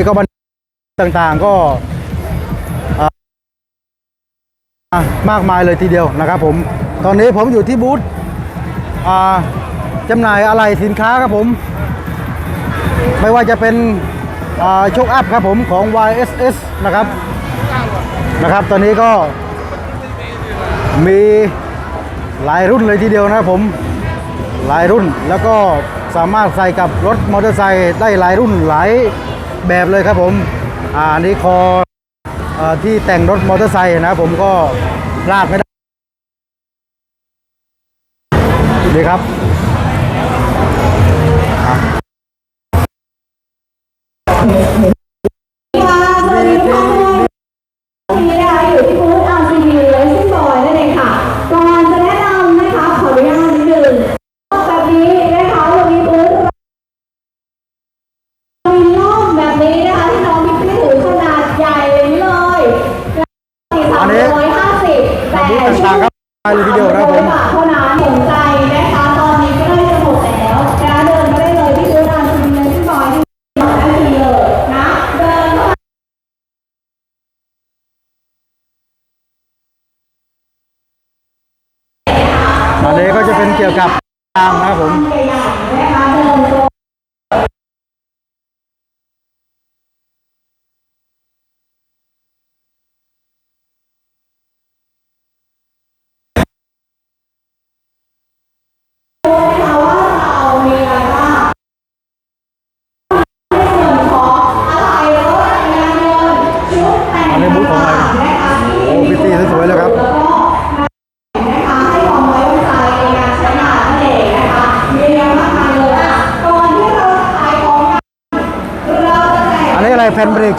ก็บันต่างๆก็มากมายเลยทีเดียวนะครับผม ตอนนี้ผมอยู่ที่บูธจำหน่ายอะไรสินค้าครับผม ไม่ว่าจะเป็นโชคอัพครับผมของ YSS นะครับนะครับ ตอนนี้ก็มีหลายรุ่นเลยทีเดียวนะครับผมหลายรุ่นแล้วก็สามารถใส่กับรถมอเตอร์ไซค์ได้หลายรุ่นหลาย แบบเลยครับผมอ่านี้คออที่แต่งรถมอเตอร์ไซค์นะผมก็ลากไม่ได้ดีครับ วิดีโอครับผม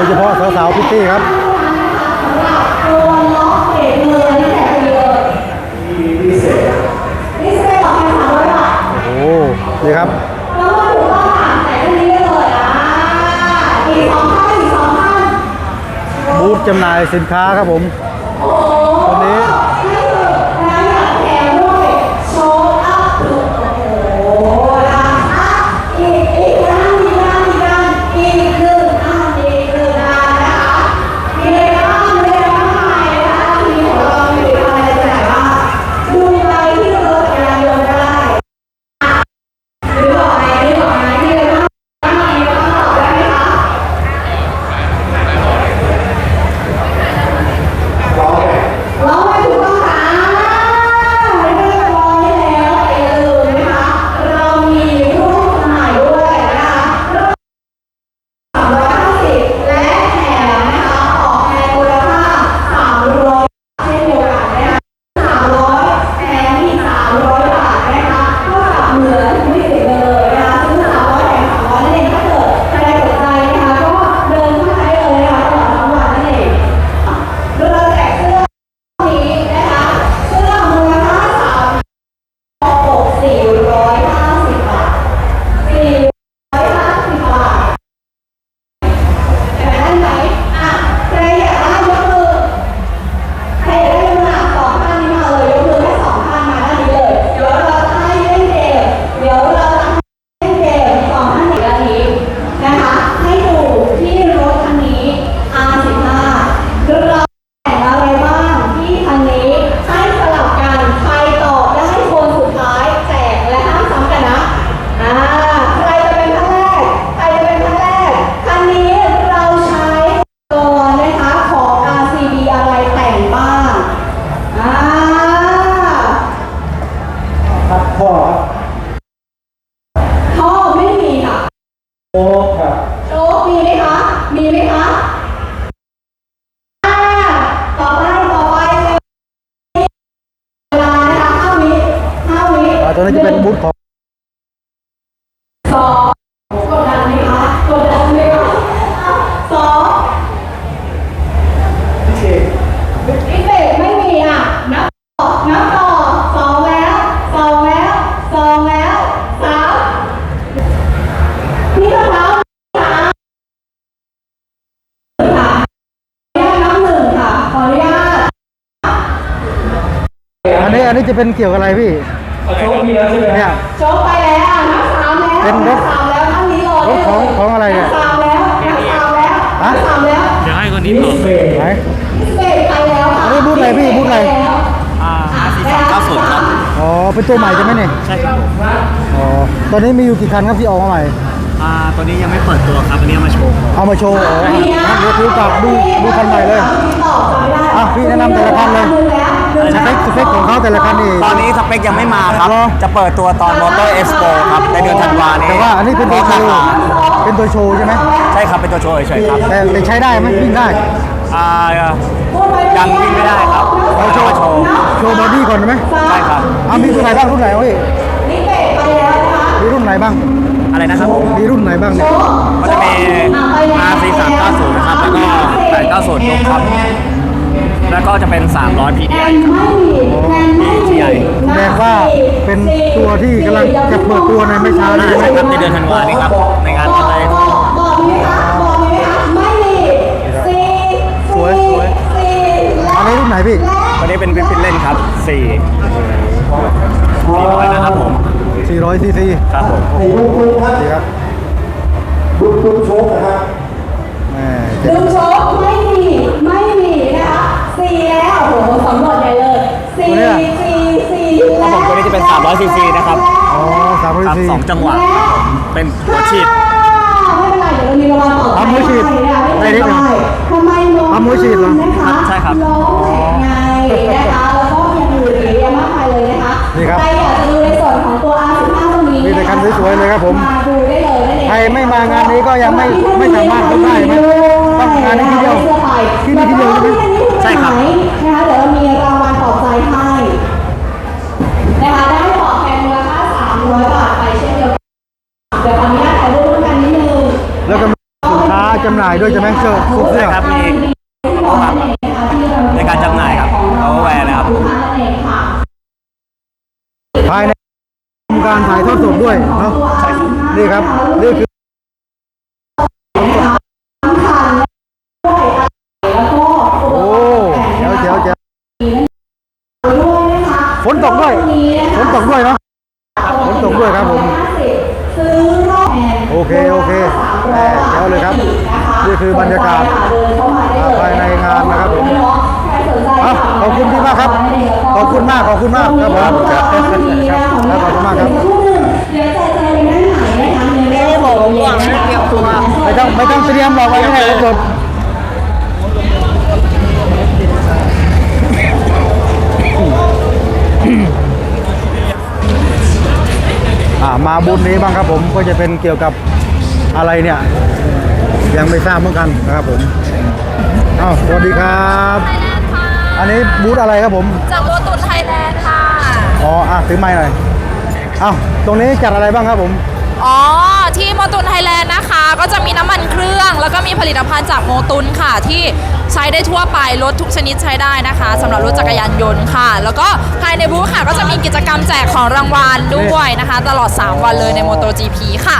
ยเฉพาะสาวๆพิตตี้ครับนี่ครับโอ้วมาถูกต้องหนี้เลยอะปีสองพันสี่สองพันบูธจำหน่ายสินค้าครับผมวันนี้ นี้อันนี้จะเป็นเกี่ยวกับอะไรพี่เนี่ยโจ๊กไปแล้วอะนักสามแล้วเป็นรถนักสามแล้วท่านนี้รอได้เลยรถของของอะไรเนี่ยนักสามแล้วนักสามแล้วฮะนักสามแล้วเดี๋ยวให้คนนี้ตอบไหนเบรกไปแล้วค่ะอันนี้บูธอะไรพี่บูธอะไรอ่าสี่สามเก้าศูนย์ครับอ๋อเป็นตัวใหม่ใช่ไหมเนี่ยใช่ครับผมอ๋อตอนนี้มีอยู่กี่คันครับที่ออกมาใหม่อ่าตัวนี้ยังไม่เปิดตัวครับอันนี้เอามาโชว์เอามาโชว์อ๋องั้นเดี๋ยวถือกลับดูดูคันใหม่เลยตอบจำไม่ได้อะพี่แนะนำแต่ละคันเลย สเปคสเปคของเขาแต่ละคันนี่ ตอนนี้สเปคยังไม่มาครับเหรอจะเปิดตัวตอนมอเตอร์เอ็กซ์โปครับในเดือนธันวานี้แต่ว่าอันนี้เป็นตัวโชว์ราคาเป็นตัวโชว์ใช่ไหมใช่ครับ เป็นตัวโชว์เฉยๆครับ แต่แต่ใช้ได้ไหมวิ่งได้อ่ายังวิ่งไม่ได้ครับเราโชว์มาโชว์โชว์บอดี้ก่อนได้ไหมใช่ครับอะมีรุ่นไหนบ้างรุ่นไหนวะพี่นี่เบรกไปแล้วนะคะมีรุ่นไหนบ้าง อะไรนะครับผมมีรุ่นไหนบ้างเนี่ยมันจะมี R 4 3 9 0นะครับ แล้วก็890ยกครับ แล้วก็จะเป็น 300 PDI ครับไม่มี TI แสดงว่าเป็นตัวที่กำลังจะเปิดตัวในไม่ช้านี้ใช่ครับในเดือนธันวานี้ครับ ในงานบอะอกไรบอกบอกมีไหมคะบอกมีไหมคะไม่มีสี่สวยสวยสี่และอันนี้รุ่นไหนพี่วันนี้เป็นวิปเล่นครับ 4 400 นะครับผม 400ซีซีครับผมดีครับบุญบุญโชคนะครับแหมเจ๋ดึงงโชคไม่มี ไม่มีนะคะ สี่แล้วโอ้โหสำรวจใหญ่เลยสี่สี่สี่ครับผมตัวนี้จะเป็น 300 cc นะครับ อ๋อสามร้อยครับซีสองจังหวะ เป็นหัวฉีด ไม่เป็นไรเดี๋ยวเรามีรางวัลต่อทำหัวฉีดไม่ได้เป็นนิดหนึ่งไรทำไมน้องทำหัวฉีดเหรอนะคะใช่ครับร้องแหงไงนะคะแล้วก็ยังอยู่อีกเยอะมากมายเลยนะคะนี่ครับใครอยากจะดูในส่วนของตัว R15 ตรงนี้มีแต่คันสวยๆเลยครับผมมาดูได้เลยนั่นเองใครไม่มางานนี้ก็ยังไม่ไม่สามารถเข้าได้ไหมต้องงานนี้ทีเดียว ที่นี่ทีเดียวใช่ไหมใช่ครับนะคะเดี๋ยวเรามีรางวัลปลอบใจให้นะคะได้ปลอบแทนมูลค่า300บาทไปเช่นเดียวกันเดี๋ยวขออนุญาตถ่ายรูปร่วมกันนิดนึงแล้วก็มีสินค้าจำหน่ายด้วยใช่ไหมเสื้อเสื้อใช่ครับมีในการจำหน่ายครับ Powerware นะครับภายในทำการถ่ายทอดสดด้วยเนาะนี่ครับนี่คือ อบรรยากาศภายในงานนะครับผมอะขอบคุณพี่มากครับ ขอบคุณมาก ขอบคุณมากครับผมครับครับขอบคุณมากครับเดี๋ยวจะเจอกันด้านไหนนะคะในเรื่องของเย็นนะคะไม่ต้องไม่ต้องเตรียมหรอกไว้ให้สดอ่ามาบุญนี้บ้างครับผมก็จะเป็นเกี่ยวกับอะไรเนี่ย ยังไม่ทราบเหมือนกันนะครับผมอ้าวสวัสดีครับไทยแลนด์ค่ะอันนี้บูธอะไรครับผม จากโบตุนไทยแลนด์ค่ะ อ๋ออะถือไม้หน่อยอ้าวตรงนี้จัดอะไรบ้างครับผม อ๋อ ที่โมตุนไทยแลนด์นะคะ ก็จะมีน้ำมันเครื่อง แล้วก็มีผลิตภัณฑ์จากโมตุนค่ะที่ใช้ได้ทั่วไป รถทุกชนิดใช้ได้นะคะสำหรับรถจักรยานยนต์ค่ะ แล้วก็ภายในบูธค่ะ ก็จะมีกิจกรรมแจกของรางวัลด้วยนะคะ ตลอด 3 วันเลยใน m o t o GP ค่ะ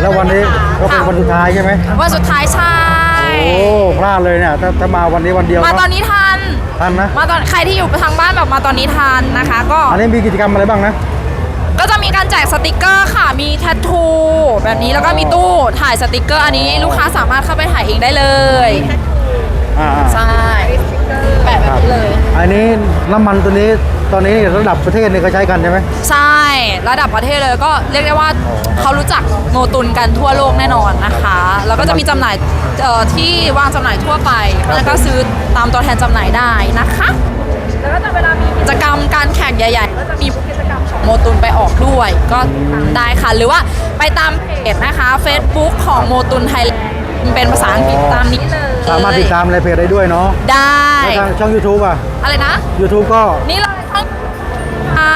แล้ววันนี้ก็เป็นวันสุดท้ายใช่ไหมวันสุดท้ายใช่โอ้พลาดเลยเนี่ยถ้าถ้ามาวันนี้วันเดียวมาตอนเนาะนี้ทัน ทันนะมาตอนใครที่อยู่ทางบ้านแบบมาตอนนี้ทันนะคะ ก็อันนี้มีกิจกรรมอะไรบ้างนะ ก็จะมีการแจกสติกเกอร์ค่ะ มีแทททูแบบนี้แล้วก็มีตู้ถ่ายสติกเกอร์ อันนี้ลูกค้าสามารถเข้าไปถ่ายเองได้เลย อ่าใช่ แปะแบบนี้เลย อันนี้น้ำมันตัวนี้ตอนนี้ระดับประเทศเนี่ยเขาใช้กันใช่ไหมใช่ระดับประเทศเลยก็เรียกได้ว่าเขารู้จักโมตุนกันทั่วโลกแน่นอนนะคะ แล้วก็จะมีจำหน่ายเอ่อที่วางจำหน่ายทั่วไปแล้วก็ซื้อตามตัวแทนจำหน่ายได้นะคะ แล้วก็จะเวลามีกิจกรรมการแข่งใหญ่ๆก็จะมีกิจกรรมของโมตุนไปออกด้วย ก็ตามได้ค่ะ หรือว่าไปตามเพจนะคะ Facebook ของโมตุนไทยแลนด์เป็นภาษาอังกฤษตามนี้เลย สามารถติดตามในเพจได้ด้วยเนาะได้แล้วทางช่อง YouTube อะ อะไรนะ YouTube ก็ นี่เลยช่องอ่า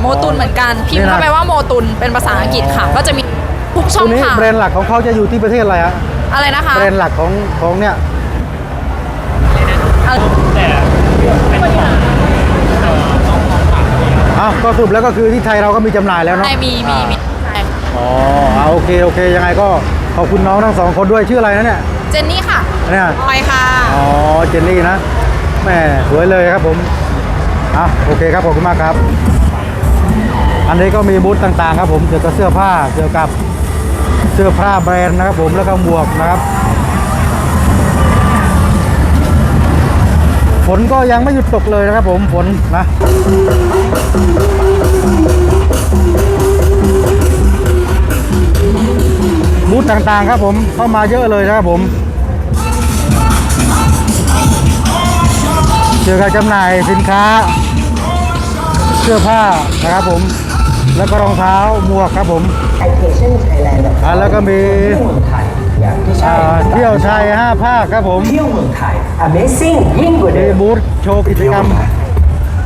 โมตุนเหมือนกัน พิมพ์นี่นะเข้าไปว่าโมตุนเป็นภาษาอังกฤษค่ะ ก็จะมีทุกช่ตัอวงนี้ทางแบรนด์หลักของเขาจะอยู่ที่ประเทศอะไรฮะอะไรนะคะแบรนด์หลักของของเนี่ยอะไรอ้าวก็สรุปแล้วก็คือที่ไทยเราก็มีจำหน่ายแล้วเนาะใช่มีมีมีใช่อ๋ออ่าโอเคโอเคยังไงก็ขอบคุณน้องทั้งสองคนด้วยชื่ออะไรนะเนี่ย เจนนี่ค่ะเนี่ยออยค่ะ อ๋อ เจนนี่นะแหม่สวยเลยครับผมอะโอเคครับขอบคุณมากครับ อันนี้ก็มีบูธต่างๆ ครับผมเกี่ยวกับเสื้อผ้าเกี่ยวกับเสื้อผ้าแบรนด์นะครับผมแล้วก็หมวกนะครับ ฝนก็ยังไม่หยุดตกเลยนะครับผมฝนนะ บูธต่างๆครับผมเข้ามาเยอะเลยนะครับผมเจอการจำหน่ายสินค้า เสื้อผ้านะครับผม แล้วก็รองเท้าหมวกครับผมแอปพลิเคชันไทยแลนด์อ่าแล้วก็มีเที่ยวเมืองไทยอย่างที่ใช่อ่าเที่ยวไทย5ภาคครับผมเที่ยวเมืองไทย Amazing ยิ่งกว่ามีเดิมบูธโชว์กิจกรรม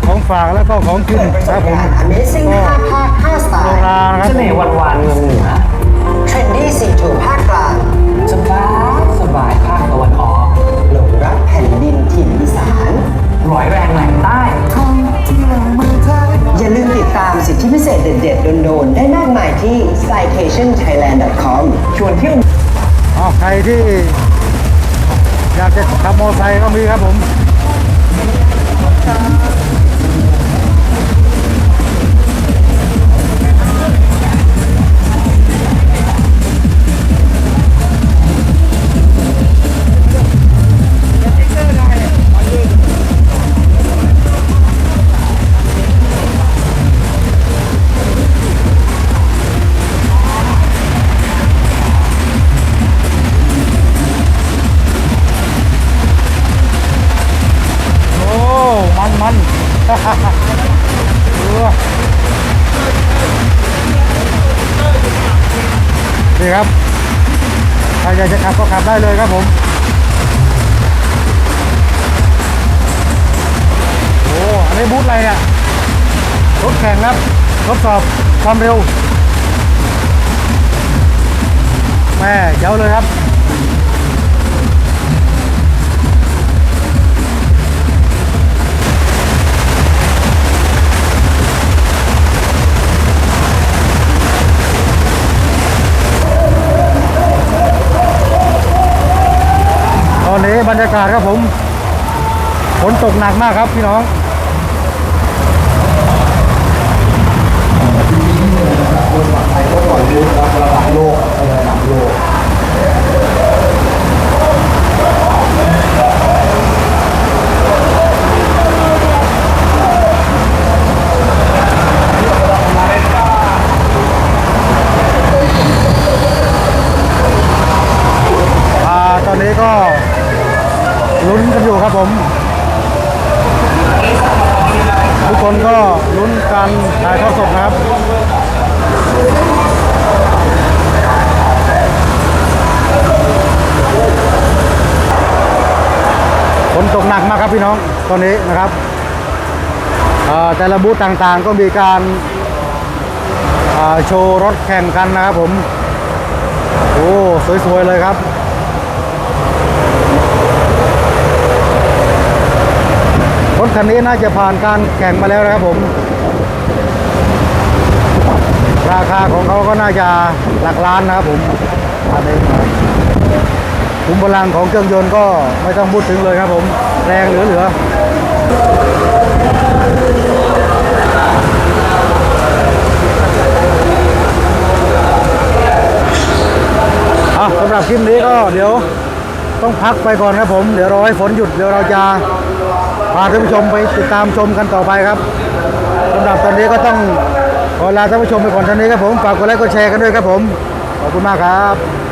ของฝากแล้วก็ของกินครับผม Amazing ก็5ภาค5สไตโบล์ราณนะครับเสน่ห์วันวานเมืองเหนือ Trendy 4ถูภาคกลางสบายสบายภาคตะวันออกหลงรักแผ่นดินถิ่นอีสานร้อยแรงแหล่งใต้อย่าลืมติดตามสิทธิพิเศษเด็ดๆ โดนๆ ได้มากมายที่ skycationthailand.com ชวนเที่ยวอ๋อใครที่อยากจะขับมอเตอร์ไซค์ก็มีครับผม นี่ครับใครอยากจะขับก็ขับได้เลยครับผมโอ้อันนี้บูธอะไรเนี่ยรถแข่งครับทดสอบความเร็วแม่เจ้าเลยครับากาศครับผมฝนตกหนักมากครับพี่น้อง หนักมากครับพี่น้องตอนนี้นะครับแต่ละบูธต่างๆก็มีการาโชว์รถแข่งกันนะครับผม โอ้ สวย ๆ เลยครับ รถคันนี้น่าจะผ่านการแข่งมาแล้วนะครับผม ราคาของเขาก็น่าจะหลักล้านนะครับผมอันนี้ ขุมพลังของเครื่องยนต์ก็ไม่ต้องพูดถึงเลยครับผม แรงเหลือๆอะสำหรับคลิปนี้ก็เดี๋ยวต้องพักไปก่อนครับผม เดี๋ยวรอให้ฝนหยุดเดี๋ยวเราจะพาท่านผู้ชมไปติดตามชมกันต่อไปครับสำหรับตอนนี้ก็ต้องขอลาท่านผู้ชมไปก่อนเท่านี้ครับผมฝากกดไลค์กดแชร์กันด้วยครับผมขอบคุณมากครับ